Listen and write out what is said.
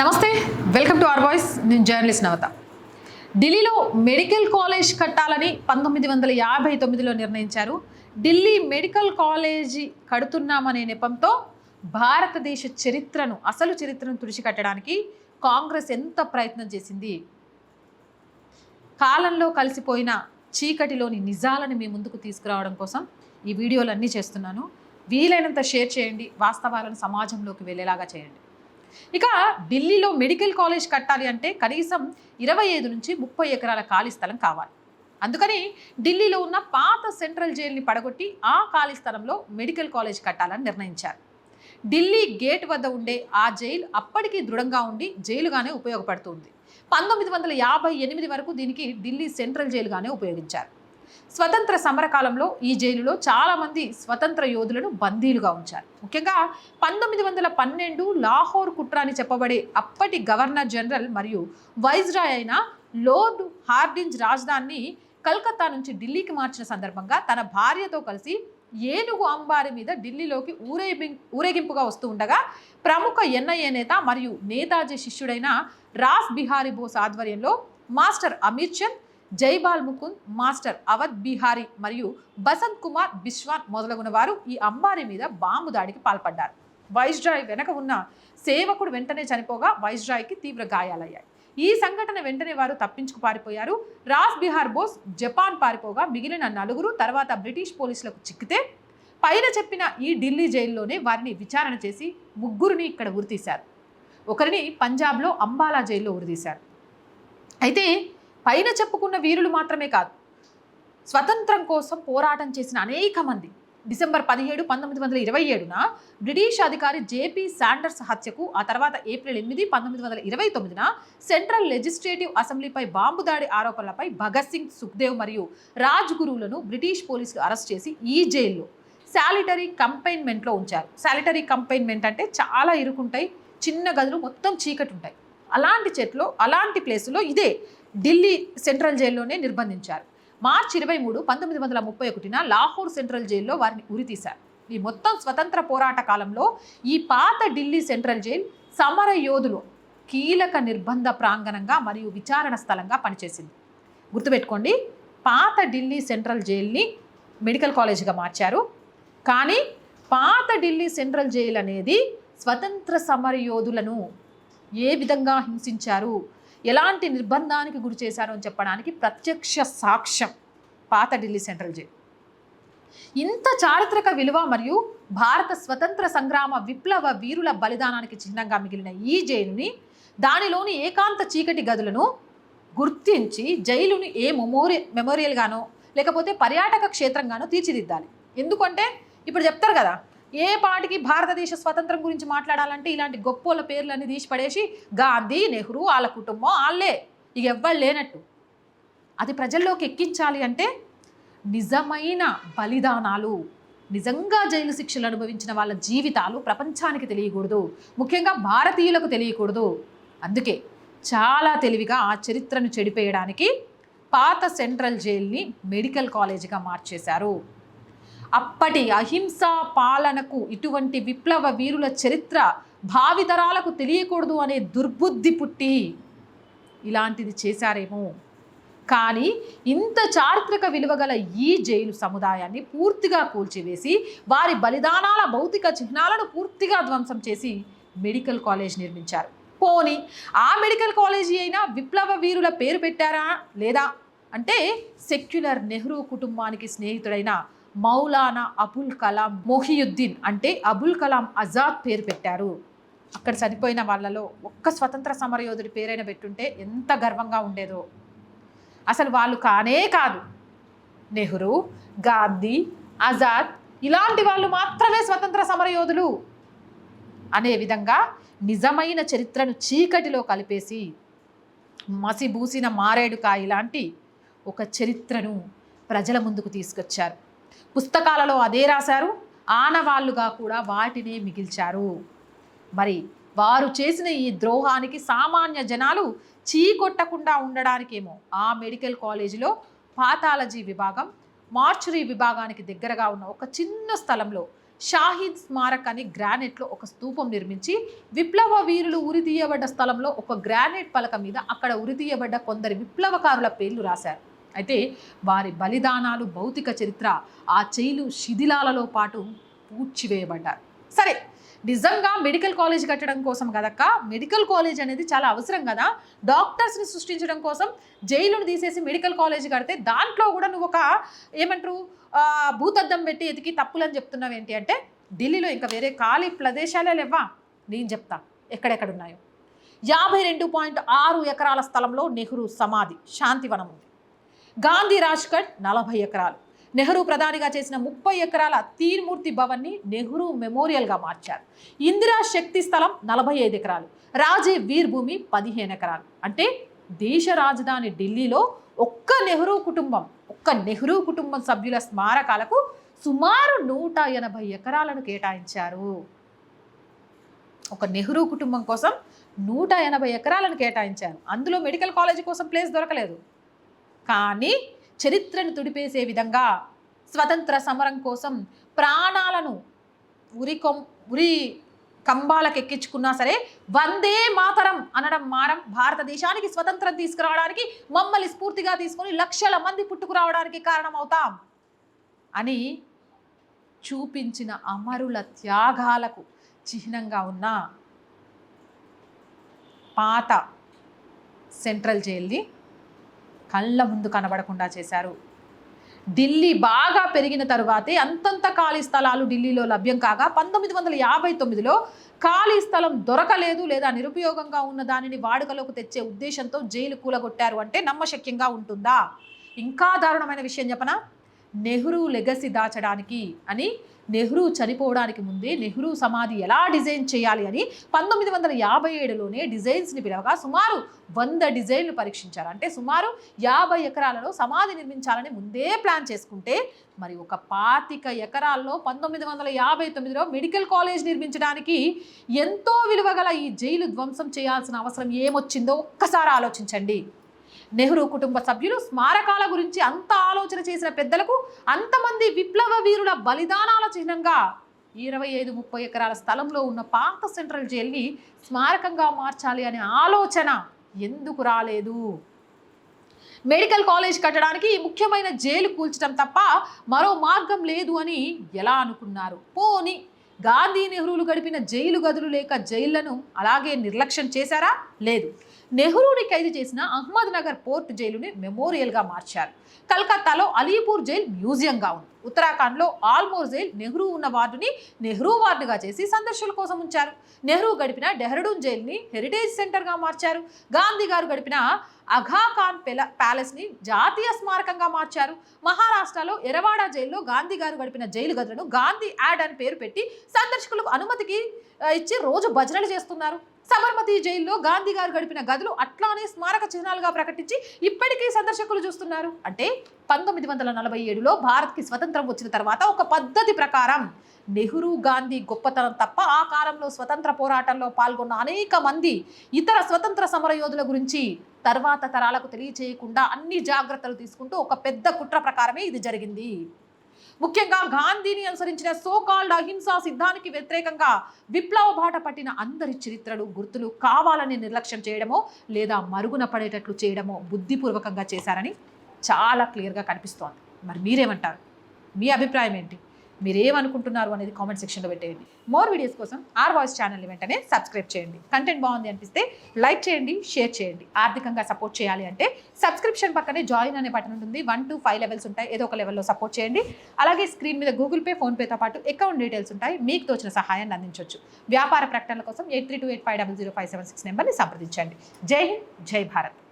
నమస్తే welcome to R voice నేను journalist Navata. ఢిల్లీలో మెడికల్ కాలేజ్ కట్టాలని పంతొమ్మిది వందల యాభై తొమ్మిదిలో నిర్ణయించారు. ఢిల్లీ మెడికల్ కాలేజీ కడుతున్నామనే నెపంతో భారతదేశ చరిత్రను అసలు చరిత్రను తుడిచికట్టడానికి కాంగ్రెస్ ఎంత ప్రయత్నం చేసింది? కాలంలో కలిసిపోయిన చీకటిలోని నిజాలను మీ ముందుకు తీసుకురావడం కోసం ఈ వీడియోలు అన్నీ చేస్తున్నాను. వీలైనంత షేర్ చేయండి వాస్తవాలను సమాజంలోకి వెళ్ళేలాగా చేయండి. ఇక ఢిల్లీలో మెడికల్ కాలేజ్ కట్టాలి అంటే కనీసం ఇరవై ఐదు నుంచి ముప్పై ఎకరాల ఖాళీ స్థలం కావాలి. అందుకని ఢిల్లీలో ఉన్న పాత సెంట్రల్ జైల్ని పడగొట్టి ఆ ఖాళీ స్థలంలో మెడికల్ కాలేజ్ కట్టాలని నిర్ణయించారు. ఢిల్లీ గేట్ వద్ద ఉండే ఆ జైలు అప్పటికీ దృఢంగా ఉండి జైలుగానే ఉపయోగపడుతుంది. పంతొమ్మిది వందల యాభై ఎనిమిది వరకు దీనికి ఢిల్లీ సెంట్రల్ జైలుగానే ఉపయోగించారు. స్వతంత్ర సమరకాలంలో ఈ జైలులో చాలామంది స్వతంత్ర యోధులను బందీలుగా ఉంచారు. ముఖ్యంగా పంతొమ్మిది వందల పన్నెండు లాహోర్ కుట్ర అని చెప్పబడే అప్పటి గవర్నర్ జనరల్ మరియు వైస్రాయ్ అయిన లోర్డ్ హార్డింజ్ రాజధానిని కల్కత్తా నుంచి ఢిల్లీకి మార్చిన సందర్భంగా తన భార్యతో కలిసి ఏనుగు అంబారి మీద ఢిల్లీలోకి ఊరేగి ఊరేగింపుగా వస్తూ ఉండగా ప్రముఖ ఎన్ఐఏ నేత మరియు నేతాజీ శిష్యుడైన రాస్ బిహారీ బోస్ ఆధ్వర్యంలో మాస్టర్ అమీర్ చంద్ జైబాల్ ముకుంద్ మాస్టర్ అవధ్ బిహారీ మరియు బసంత్ కుమార్ బిశ్వాన్ మొదలగున వారు ఈ అంబారీ మీద బాంబు దాడికి పాల్పడ్డారు. వైస్రాయ్ వెనక ఉన్న సేవకుడు వెంటనే చనిపోగా వైస్రాయ్కి తీవ్ర గాయాలయ్యాయి. ఈ సంఘటన వెంటనే వారు తప్పించుకు పారిపోయారు. రాస్ బిహార్ బోస్ జపాన్ పారిపోగా మిగిలిన నలుగురు తర్వాత బ్రిటిష్ పోలీసులకు చిక్కితే పైన చెప్పిన ఈ ఢిల్లీ జైల్లోనే వారిని విచారణ చేసి ముగ్గురిని ఇక్కడ ఉరితీశారు. ఒకరిని పంజాబ్లో అంబాలా జైల్లో ఉరితీశారు. అయితే పైన చెప్పుకున్న వీరులు మాత్రమే కాదు స్వతంత్రం కోసం పోరాటం చేసిన అనేక మంది. డిసెంబర్ పదిహేడు పంతొమ్మిది వందల ఇరవై ఏడున బ్రిటిష్ అధికారి జేపీ శాండర్స్ హత్యకు ఆ తర్వాత ఏప్రిల్ ఎనిమిది పంతొమ్మిది వందల ఇరవై తొమ్మిదిన సెంట్రల్ లెజిస్లేటివ్ అసెంబ్లీపై బాంబు దాడి ఆరోపణలపై భగత్ సింగ్ సుఖ్దేవ్ మరియు రాజ్ గురువులను బ్రిటిష్ పోలీసులు అరెస్ట్ చేసి ఈ జైల్లో శాలిటరీ కంపైన్మెంట్లో ఉంచారు. శాలిటరీ కంపైన్మెంట్ అంటే చాలా ఇరుకుంటాయి చిన్న గదులు మొత్తం చీకటి ఉంటాయి. అలాంటి చెట్లు అలాంటి ప్లేసులో ఇదే ఢిల్లీ సెంట్రల్ జైల్లోనే నిర్బంధించారు. మార్చి ఇరవై మూడు పంతొమ్మిది వందల ముప్పై ఒకటిన లాహోర్ సెంట్రల్ జైల్లో వారిని ఉరితీశారు ఈ మొత్తం స్వతంత్ర పోరాట కాలంలో ఈ పాత ఢిల్లీ సెంట్రల్ జైల్ సమర యోధులు కీలక నిర్బంధ ప్రాంగణంగా మరియు విచారణ స్థలంగా పనిచేసింది. గుర్తుపెట్టుకోండి పాత ఢిల్లీ సెంట్రల్ జైల్ని మెడికల్ కాలేజ్గా మార్చారు. కానీ పాత ఢిల్లీ సెంట్రల్ జైల్ అనేది స్వతంత్ర సమర యోధులను ఏ విధంగా హింసించారు? ఎలాంటి నిర్బంధానికి గురి చేశారు అని చెప్పడానికి ప్రత్యక్ష సాక్ష్యం పాత ఢిల్లీ సెంట్రల్ జైలు. ఇంత చారిత్రక విలువ మరియు భారత స్వతంత్ర సంగ్రామ విప్లవ వీరుల బలిదానానికి చిహ్నంగా మిగిలిన ఈ జైలుని దానిలోని ఏకాంత చీకటి గదులను గుర్తించి జైలుని ఏ మెమోరి మెమోరియల్గానో లేకపోతే పర్యాటక క్షేత్రంగానో తీర్చిదిద్దాలి. ఎందుకంటే ఇప్పుడు చెప్తారు కదా ఏ పాటికి భారతదేశ స్వతంత్రం గురించి మాట్లాడాలంటే ఇలాంటి గొప్పోళ్ళ పేర్లన్నీ తీసి పడేసి గాంధీ నెహ్రూ వాళ్ళ కుటుంబం వాళ్ళే. ఇక ఎవ్వరు లేనట్టు. అది ప్రజల్లోకి ఎక్కించాలి అంటే నిజమైన బలిదానాలు నిజంగా జైలు శిక్షలు అనుభవించిన వాళ్ళ జీవితాలు ప్రపంచానికి తెలియకూడదు. ముఖ్యంగా భారతీయులకు తెలియకూడదు. అందుకే చాలా తెలివిగా ఆ చరిత్రను చెడిపేయడానికి పాత సెంట్రల్ జైల్ని మెడికల్ కాలేజీగా మార్చేశారు. అప్పటి అహింసా పాలనకు ఇటువంటి విప్లవ వీరుల చరిత్ర భావితరాలకు తెలియకూడదు అనే దుర్బుద్ధి పుట్టి ఇలాంటిది చేశారేమో. కానీ ఇంత చారిత్రక విలువ గల ఈ జైలు సముదాయాన్ని పూర్తిగా కూల్చివేసి వారి బలిదానాల భౌతిక చిహ్నాలను పూర్తిగా ధ్వంసం చేసి మెడికల్ కాలేజ్ నిర్మించారు. పోని ఆ మెడికల్ కాలేజీ అయినా విప్లవ వీరుల పేరు పెట్టారా? లేదా? అంటే సెక్యులర్ నెహ్రూ కుటుంబానికి స్నేహితుడైన మౌలానా అబుల్ కలాం మొహియుద్దీన్ అంటే అబుల్ కలాం ఆజాద్ పేరు పెట్టారు. అక్కడ చనిపోయిన వాళ్ళలో ఒక్క స్వతంత్ర సమరయోధుడి పేరైనా పెట్టుంటే ఎంత గర్వంగా ఉండేదో. అసలు వాళ్ళు కానే కాదు. నెహ్రూ గాంధీ ఆజాద్ ఇలాంటి వాళ్ళు మాత్రమే స్వతంత్ర సమరయోధులు అనే విధంగా నిజమైన చరిత్రను చీకటిలో కలిపేసి మసిబూసిన మారేడుకాయ లాంటి ఒక చరిత్రను ప్రజల ముందుకు తీసుకొచ్చారు. పుస్తకాలలో అదే రాశారు. ఆనవాళ్ళుగా కూడా వాటినే మిగిల్చారు. మరి వారు చేసిన ఈ ద్రోహానికి సామాన్య జనాలు చీకొట్టకుండా ఉండడానికేమో ఆ మెడికల్ కాలేజీలో పాథాలజీ విభాగం మార్చురీ విభాగానికి దగ్గరగా ఉన్న ఒక చిన్న స్థలంలో షాహీద్ స్మారక్ అని గ్రానైట్లో ఒక స్తూపం నిర్మించి విప్లవ వీరులు ఉరితీయబడ్డ స్థలంలో ఒక గ్రానైట్ పలక మీద అక్కడ ఉరితీయబడ్డ కొందరి విప్లవకారుల పేర్లు రాశారు. అయితే వారి బలిదానాలు భౌతిక చరిత్ర ఆ చైలు శిథిలాలలో పాటు పూడ్చివేయబడ్డారు. సరే నిజంగా మెడికల్ కాలేజ్ కట్టడం కోసం కదక్క? మెడికల్ కాలేజ్ అనేది చాలా అవసరం కదా? డాక్టర్స్ని సృష్టించడం కోసం జైలును తీసేసి మెడికల్ కాలేజ్ కడితే దాంట్లో కూడా నువ్వు ఒక ఏమంటారు భూతద్దం పెట్టి ఎతికి తప్పులని చెప్తున్నావు ఏంటి అంటే ఢిల్లీలో ఇంకా వేరే ఖాళీ ప్రదేశాలే లేవా నేను చెప్తా. ఎక్కడెక్కడ ఉన్నాయో. యాభై రెండు పాయింట్ ఆరు ఎకరాల స్థలంలో నెహ్రూ సమాధి శాంతివనం ఉంది. గాంధీ రాజ్కట్ నలభై ఎకరాలు. నెహ్రూ ప్రధానిగా చేసిన ముప్పై ఎకరాల తీర్మూర్తి భవన్ని నెహ్రూ మెమోరియల్గా మార్చారు. ఇందిరా శక్తి స్థలం నలభై ఐదు ఎకరాలు. రాజే వీర్ భూమి పదిహేను ఎకరాలు. అంటే దేశ రాజధాని ఢిల్లీలో ఒక్క నెహ్రూ కుటుంబం ఒక్క నెహ్రూ కుటుంబం సభ్యుల స్మారకాలకు సుమారు నూట ఎనభై ఎకరాలను కేటాయించారు. ఒక నెహ్రూ కుటుంబం కోసం నూట ఎనభై ఎకరాలను కేటాయించారు. అందులో మెడికల్ కాలేజీ కోసం ప్లేస్ దొరకలేదు. కానీ చరిత్రను తుడిపేసే విధంగా స్వతంత్ర సమరం కోసం ప్రాణాలను ఉరి కొం ఉరి కంబాలకు ఎక్కించుకున్నా సరే వందే మాతరం అనడం మారం. భారతదేశానికి స్వతంత్రం తీసుకురావడానికి మమ్మల్ని స్ఫూర్తిగా తీసుకొని లక్షల మంది పుట్టుకురావడానికి కారణమవుతాం అని చూపించిన అమరుల త్యాగాలకు చిహ్నంగా ఉన్న పాత సెంట్రల్ జైల్ని కళ్ళ ముందు కనబడకుండా చేశారు. ఢిల్లీ బాగా పెరిగిన తరువాతే అంతంత ఖాళీ స్థలాలు ఢిల్లీలో లభ్యం కాగా పంతొమ్మిది వందల యాభై తొమ్మిదిలో ఖాళీ స్థలం దొరకలేదు లేదా నిరుపయోగంగా ఉన్న దానిని వాడుకలోకి తెచ్చే ఉద్దేశంతో జైలు కూలగొట్టారు అంటే నమ్మశక్యంగా ఉంటుందా? ఇంకా దారుణమైన విషయం చెప్పనా? నెహ్రూ లెగసీ దాచడానికి అని నెహ్రూ చనిపోవడానికి ముందే నెహ్రూ సమాధి ఎలా డిజైన్ చేయాలి అని పంతొమ్మిది వందల యాభై ఏడులోనే డిజైన్స్ని పిలవగా సుమారు వంద డిజైన్లు పరీక్షించారు. అంటే సుమారు యాభై ఎకరాలలో సమాధి నిర్మించాలని ముందే ప్లాన్ చేసుకుంటే మరి ఒక పాతిక ఎకరాల్లో పంతొమ్మిది వందల యాభై తొమ్మిదిలో మెడికల్ కాలేజ్ నిర్మించడానికి ఎంతో విలువగల ఈ జైలు ధ్వంసం చేయాల్సిన అవసరం ఏమొచ్చిందో ఒక్కసారి ఆలోచించండి. నెహ్రూ కుటుంబ సభ్యులు స్మారకాల గురించి అంత ఆలోచన చేసిన పెద్దలకు అంతమంది విప్లవ వీరుల బలిదానాల చిహ్నంగా ఇరవై ఐదు ముప్పై ఎకరాల స్థలంలో ఉన్న పాత సెంట్రల్ జైల్ని స్మారకంగా మార్చాలి అనే ఆలోచన ఎందుకు రాలేదు? మెడికల్ కాలేజ్ కట్టడానికి ఈ ముఖ్యమైన జైలు కూల్చడం తప్ప మరో మార్గం లేదు అని ఎలా అనుకున్నారు? పోని గాంధీ నెహ్రూలు గడిపిన జైలు గదులు లేక జైళ్ళను అలాగే నిర్లక్ష్యం చేశారా? లేదు. నెహ్రూని ఖైదు చేసిన అహ్మద్ నగర్ పోర్ట్ జైలుని మెమోరియల్గా మార్చారు. కలకత్తాలో అలీపూర్ జైల్ మ్యూజియంగా ఉంది. ఉత్తరాఖండ్లో ఆల్మోర్ జైల్ నెహ్రూ ఉన్న వార్డుని నెహ్రూ వార్డుగా చేసి సందర్శకుల కోసం ఉంచారు. నెహ్రూ గడిపిన డెహ్రడూన్ జైల్ని హెరిటేజ్ సెంటర్గా మార్చారు. గాంధీ గారు గడిపిన అఘాఖాన్ పెల ప్యాలెస్ని జాతీయ స్మారకంగా మార్చారు. మహారాష్ట్రలో ఎరవాడ జైల్లో గాంధీ గారు గడిపిన జైలు గదులను గాంధీ యాడ్ అని పేరు పెట్టి సందర్శకులకు అనుమతికి ఇచ్చి రోజు భజనలు చేస్తున్నారు. సబర్మతి జైల్లో గాంధీ గారు గడిపిన గదులు అట్లానే స్మారక చిహ్నాలుగా ప్రకటించి ఇప్పటికీ సందర్శకులు చూస్తున్నారు. అంటే పంతొమ్మిది వందల నలభై ఏడులో భారత్కి స్వతంత్రం వచ్చిన తర్వాత ఒక పద్ధతి ప్రకారం నెహ్రూ గాంధీ గొప్పతనం తప్ప ఆ కాలంలో స్వతంత్ర పోరాటంలో పాల్గొన్న అనేక మంది ఇతర స్వతంత్ర సమరయోధుల గురించి తర్వాత తరాలకు తెలియచేయకుండా అన్ని జాగ్రత్తలు తీసుకుంటూ ఒక పెద్ద కుట్ర ప్రకారమే ఇది జరిగింది. ముఖ్యంగా గాంధీని అనుసరించిన సోకాల్డ్ అహింసా సిద్ధానికి వ్యతిరేకంగా విప్లవ బాట పట్టిన అందరి చరిత్రలు గుర్తులు కావాలని నిర్లక్ష్యం చేయడమో లేదా మరుగున పడేటట్లు చేయడమో బుద్ధిపూర్వకంగా చేశారని చాలా క్లియర్గా కనిపిస్తోంది. మరి మీరేమంటారు? మీ అభిప్రాయం ఏంటి? మీరేమనుకుంటున్నారు అనేది కామెంట్ సెక్షన్లో పెట్టేయండి. మోర్ వీడియోస్ కోసం ఆర్ వాయిస్ ఛానల్ని వెంటనే సబ్స్క్రైబ్ చేయండి. కంటెంట్ బాగుంది అనిపిస్తే లైక్ చేయండి షేర్ చేయండి. ఆర్థికంగా సపోర్ట్ చేయాలి అంటే సబ్స్క్రిప్షన్ పక్కనే జాయిన్ అనే బటన్ ఉంటుంది. వన్ టు ఫైవ్ లెవెల్స్ ఉంటాయి. ఏదో ఒక లెవెల్లో సపోర్ట్ చేయండి. అలాగే స్క్రీన్ మీద గూగుల్ పే ఫోన్పేతో పాటు అకౌంట్ డీటెయిల్స్ ఉంటాయి. మీకు తోచిన సహాయాన్ని అందించవచ్చు వ్యాపార ప్రకటనల కోసం eight three two eight five double zero five seven six నెంబర్ని సంప్రదించండి. జై హింద్ జై భారత్.